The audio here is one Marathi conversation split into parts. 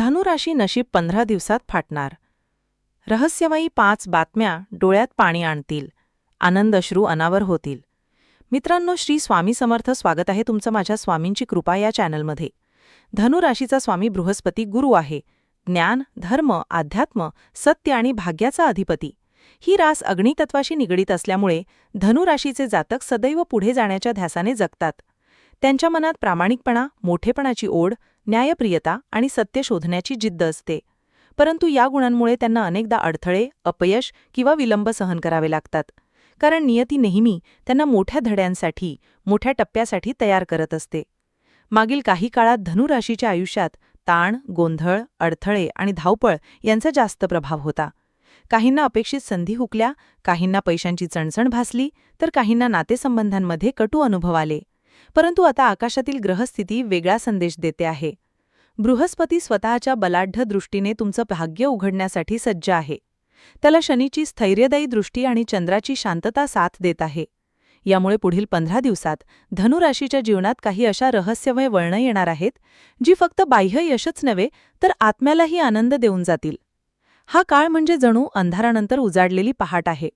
धनुराशी नशीब पंधरा दिवसात फाटणार. रहस्यमयी पाच बातम्या डोळ्यात पाणी आणतील. आनंदश्रू अनावर होतील. मित्रांनो श्री स्वामी समर्थ स्वागत आहे तुमचं माझ्या स्वामींची कृपा या चॅनलमध्ये. धनुराशीचा स्वामी बृहस्पती गुरु आहे. ज्ञान धर्म अध्यात्म सत्य आणि भाग्याचा अधिपती. ही रास अग्नितत्वाशी निगडीत असल्यामुळे धनुराशीचे जातक सदैव पुढे जाण्याच्या ध्यासाने जगतात. त्यांच्या मनात प्रामाणिकपणा मोठेपणाची ओढ न्यायप्रियता आणि सत्य शोधण्याची जिद्द असते. परंतु या गुणांमुळे त्यांना अनेकदा अडथळे अपयश किंवा विलंब सहन करावे लागतात. कारण नियती नेहमी त्यांना मोठ्या धड्यांसाठी मोठ्या टप्प्यासाठी तयार करत असते. मागील काही काळात धनुराशीच्या आयुष्यात ताण गोंधळ अडथळे आणि धावपळ यांचा जास्त प्रभाव होता. काहींना अपेक्षित संधी हुकल्या काहींना पैशांची चणचण भासली तर काहींना नातेसंबंधांमध्ये कटू अनुभव आले. परंतु आता आकाशातील ग्रहस्थिती वेगळा संदेश देते आहे. बृहस्पती स्वतःच्या बलाढ्य दृष्टीने तुमचं भाग्य उघडण्यासाठी सज्ज आहे. त्याला शनीची स्थैर्यदायी दृष्टी आणि चंद्राची शांतता साथ देत आहे. यामुळे पुढील पंधरा दिवसात धनुराशीच्या जीवनात काही अशा रहस्यमय वळणं येणार आहेत जी फक्त बाह्य यशच नव्हे तर आत्म्यालाही आनंद देऊन जातील. हा काळ म्हणजे जणू अंधारानंतर उजाडलेली पहाट आहे.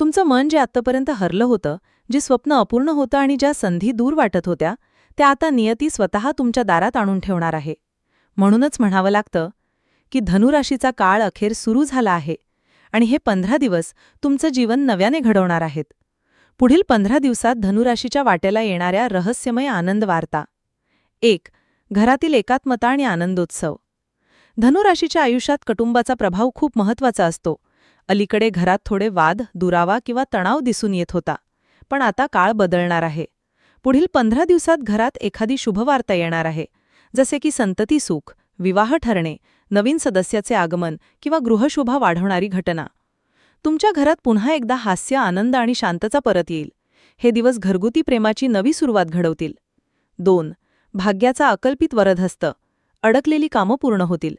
तुमचं मन जे आत्तापर्यंत हरलं होतं जे स्वप्न अपूर्ण होतं आणि ज्या संधी दूर वाटत होत्या त्या आता नियती स्वतः तुमच्या दारात आणून ठेवणार आहे. म्हणूनच म्हणावं लागतं की धनुराशीचा काळ अखेर सुरू झाला आहे आणि हे पंधरा दिवस तुमचं जीवन नव्याने घडवणार आहेत. पुढील पंधरा दिवसात धनुराशीच्या वाट्याला येणाऱ्या रहस्यमय आनंद वार्ता. एक घरातील एकात्मता आणि आनंदोत्सव. धनुराशीच्या आयुष्यात कुटुंबाचा प्रभाव खूप महत्त्वाचा असतो. अलीकडे घरात थोडे वाद दुरावा किंवा तणाव दिसून येत होता. पण आता काळ बदलणार आहे. पुढील पंधरा दिवसात घरात एखादी शुभवार्ता येणार आहे. जसे की संतती सुख विवाह ठरणे नवीन सदस्याचे आगमन किंवा गृहशोभा वाढवणारी घटना. तुमच्या घरात पुन्हा एकदा हास्य आनंद आणि शांतता परत येईल. हे दिवस घरगुती प्रेमाची नवी सुरुवात घडवतील. दोन. भाग्याचा अकल्पित वरदहस्त. अडकलेली कामं पूर्ण होतील.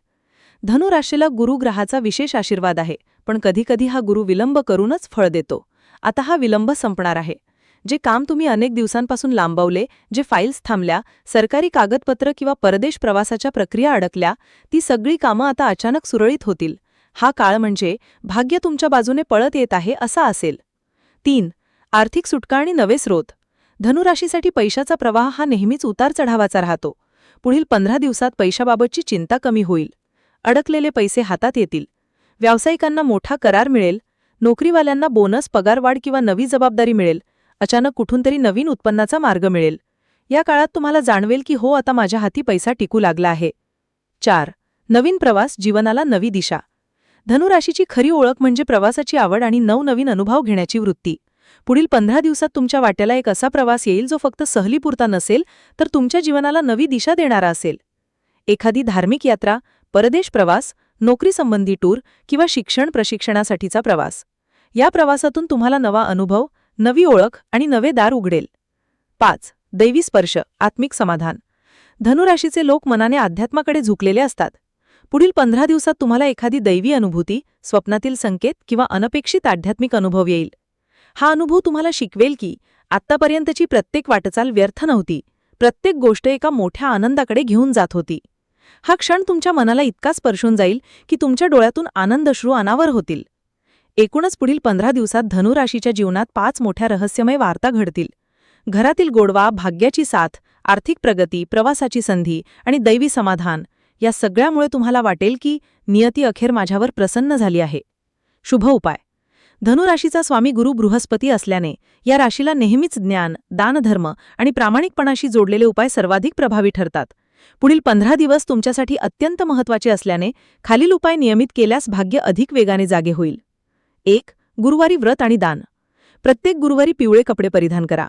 धनुराशीला गुरुग्रहाचा विशेष आशीर्वाद आहे. पण कधीकधी हा गुरु विलंब करूनच फळ देतो. आता हा विलंब संपणार आहे. जे काम तुम्ही अनेक दिवसांपासून लांबवले जे फाईल्स थांबल्या सरकारी कागदपत्र किंवा परदेश प्रवासाच्या प्रक्रिया अडकल्या ती सगळी कामं आता अचानक सुरळीत होतील. हा काळ म्हणजे भाग्य तुमच्या बाजूने पळत येत आहे असा असेल. तीन आर्थिक सुटका आणि नवे स्रोत. धनुराशीसाठी पैशाचा प्रवाह हा नेहमीच उतार चढावाचा राहतो. पुढील पंधरा दिवसात पैशाबाबतची चिंता कमी होईल. अडकलेले पैसे हातात येतील. व्यावसायिकांना मोठा करार मिळेल नोकरीवाल्यांना बोनस पगारवाढ किंवा नवी जबाबदारी मिळेल अचानक कुठून तरी नवीन उत्पन्नाचा मार्ग मिळेल. या काळात तुम्हाला जाणवेल की हो आता माझ्या हाती पैसा टिकू लागला आहे. चार. नवीन प्रवास जीवनाला नवी दिशा. धनुराशीची खरी ओळख म्हणजे प्रवासाची आवड आणि नवनवीन अनुभव घेण्याची वृत्ती. पुढील पंधरा दिवसात तुमच्या वाट्याला एक असा प्रवास येईल जो फक्त सहलीपुरता नसेल तर तुमच्या जीवनाला नवी दिशा देणारा असेल. एखादी धार्मिक यात्रा परदेश प्रवास नोकरीसंबंधी टूर किंवा शिक्षण प्रशिक्षणासाठीचा प्रवास. या प्रवासातून तुम्हाला नवा अनुभव नवी ओळख आणि नवे दार उघडेल. पाच. दैवी स्पर्श आत्मिक समाधान. धनुराशीचे लोक मनाने अध्यात्माकडे झुकलेले असतात. पुढील पंधरा दिवसात तुम्हाला एखादी दैवी अनुभूती स्वप्नातील संकेत किंवा अनपेक्षित आध्यात्मिक अनुभव येईल. हा अनुभव तुम्हाला शिकवेल की आत्तापर्यंतची प्रत्येक वाटचाल व्यर्थ नव्हती. प्रत्येक गोष्ट एका मोठ्या आनंदाकडे घेऊन जात होती. हा क्षण तुमच्या मनाला इतका स्पर्शून जाईल की तुमच्या डोळ्यातून आनंदश्रू अनावर होतील. एकूणच पुढील पंधरा दिवसात धनुराशीच्या जीवनात पाच मोठ्या रहस्यमय वार्ता घडतील. घरातील गोडवा भाग्याची साथ आर्थिक प्रगती प्रवासाची संधी आणि दैवी समाधान या सगळ्यामुळे तुम्हाला वाटेल की नियती अखेर माझ्यावर प्रसन्न झाली आहे. शुभ उपाय. धनुराशीचा स्वामी गुरु बृहस्पती असल्याने या राशीला नेहमीच ज्ञान दानधर्म आणि प्रामाणिकपणाशी जोडलेले उपाय सर्वाधिक प्रभावी ठरतात. पुढील पंधरा दिवस तुमच्यासाठी अत्यंत महत्त्वाचे असल्याने खालील उपाय नियमित केल्यास भाग्य अधिक वेगाने जागे होईल. एक गुरुवारी व्रत आणि दान. प्रत्येक गुरुवारी पिवळे कपडे परिधान करा.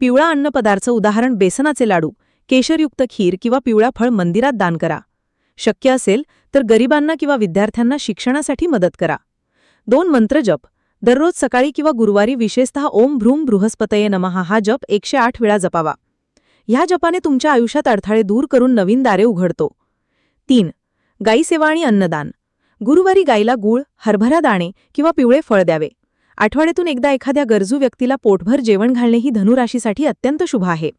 पिवळा अन्नपदार्थ उदाहरण बेसनाचे लाडू केशरयुक्त खीर किंवा पिवळा फळ मंदिरात दान करा. शक्य असेल तर गरिबांना किंवा विद्यार्थ्यांना शिक्षणासाठी मदत करा. दोन मंत्र जप. दररोज सकाळी किंवा गुरुवारी विशेषतः ओम भ्रूम बृहस्पतये नमहा हा जप एकशे आठ वेळा जपावा. ह्या जपाने तुमच्या आयुष्यात अडथळे दूर करून नवीन दारे उघडतो. तीन गाईसेवा आणि अन्नदान. गुरुवारी गाईला गूळ हरभरा दाणे किंवा पिवळे फळ द्यावे. आठवड्यातून एकदा एखाद्या गरजू व्यक्तीला पोटभर जेवण घालणे ही धनुराशीसाठी अत्यंत शुभ आहे.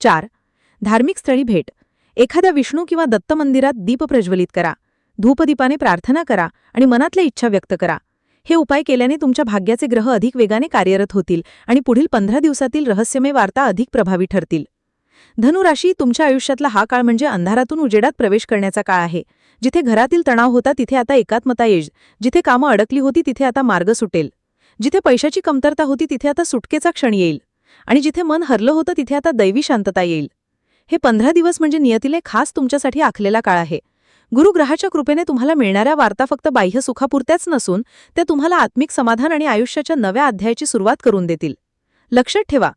चार धार्मिक स्थळी भेट. एखाद्या विष्णू किंवा दत्त मंदिरात दीप प्रज्वलित करा. धूपदीपाने प्रार्थना करा आणि मनातल्या इच्छा व्यक्त करा. हे उपाय केल्याने तुमच्या भाग्याचे ग्रह अधिक वेगाने कार्यरत होतील आणि पुढील पंधरा दिवसातील रहस्यमय वार्ता अधिक प्रभावी ठरतील. धनुराशी तुमच्या आयुष्यातला हा काळ म्हणजे अंधारातून उजेडात प्रवेश करण्याचा काळ आहे. जिथे घरातील तणाव होता तिथे आता एकात्मता येईल. जिथे कामं अडकली होती तिथे आता मार्ग सुटेल. जिथे पैशाची कमतरता होती तिथे आता सुटकेचा क्षण येईल. आणि जिथे मन हरलं होतं तिथे आता दैवी शांतता येईल. हे पंधरा दिवस म्हणजे नियतीले खास तुमच्यासाठी आखलेला काळ आहे. गुरुग्रहाच्या कृपेने तुम्हाला मिळणाऱ्या वार्ता फक्त बाह्य सुखापुरत्याच नसून त्या तुम्हाला आत्मिक समाधान आणि आयुष्याच्या नव्या अध्यायाची सुरुवात करून देतील. लक्षात ठेवा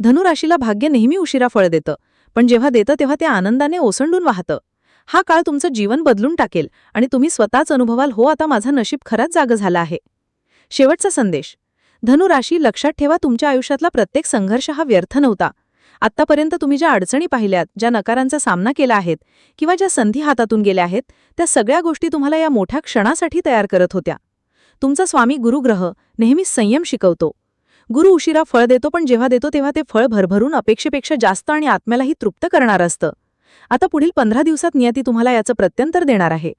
धनुराशीला भाग्य नेहमी उशिरा फळ देतं. पण जेव्हा देतं तेव्हा ते आनंदाने ओसंडून वाहतं. हा काळ तुमचं जीवन बदलून टाकेल आणि तुम्ही स्वतःच अनुभवाल हो आता माझा नशीब खराच जाग झाला आहे. शेवटचा संदेश. धनुराशी लक्षात ठेवा तुमच्या आयुष्यातला प्रत्येक संघर्ष हा व्यर्थ नव्हता. आत्तापर्यंत तुम्ही ज्या अडचणी पाहिल्यात ज्या नकारांचा सामना केला आहेत किंवा ज्या संधी हातातून गेल्या आहेत त्या सगळ्या गोष्टी तुम्हाला या मोठ्या क्षणासाठी तयार करत होत्या. तुमचा स्वामी गुरुग्रह नेहमी संयम शिकवतो. गुरु उशिरा फळ देतो पण जेव्हा देतो तेव्हा ते फळ भरभरून अपेक्षेपेक्षा जास्त आणि आत्म्यालाही तृप्त करणारं असतं. आता पुढील पंधरा दिवसात नियती तुम्हाला याचं प्रत्यंतर देणार आहे.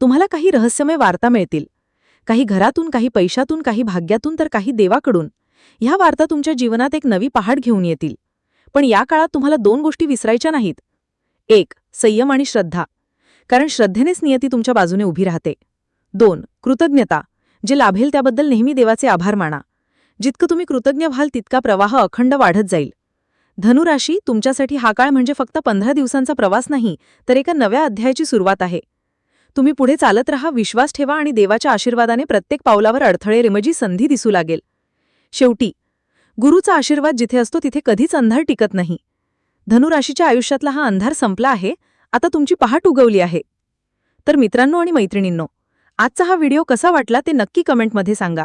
तुम्हाला काही रहस्यमय वार्ता मिळतील. काही घरातून काही पैशातून काही भाग्यातून तर काही देवाकडून. ह्या वार्ता तुमच्या जीवनात एक नवी पहाड घेऊन येतील. पण या काळात तुम्हाला दोन गोष्टी विसरायच्या नाहीत. एक संयम आणि श्रद्धा. कारण श्रद्धेनेच नियती तुमच्या बाजूने उभी राहते. दोन कृतज्ञता. जे लाभेल त्याबद्दल नेहमी देवाचे आभार माना. जितकं तुम्ही कृतज्ञ व्हाल तितका प्रवाह अखंड वाढत जाईल. धनुराशी तुमच्यासाठी हा काळ म्हणजे फक्त पंधरा दिवसांचा प्रवास नाही तर एका नव्या अध्यायाची सुरुवात आहे. तुम्ही पुढे चालत राहा विश्वास ठेवा आणि देवाच्या आशीर्वादाने प्रत्येक पावलावर अडथळे रेमजी संधी दिसू लागेल. शेवटी गुरुचा आशीर्वाद जिथे असतो तिथे कधीच अंधार टिकत नाही. धनुराशीच्या आयुष्यातला हा अंधार संपला आहे आता तुमची पहाट उगवली आहे. तर मित्रांनो आणि मैत्रिणींनो आजचा हा व्हिडिओ कसा वाटला ते नक्की कमेंटमध्ये सांगा.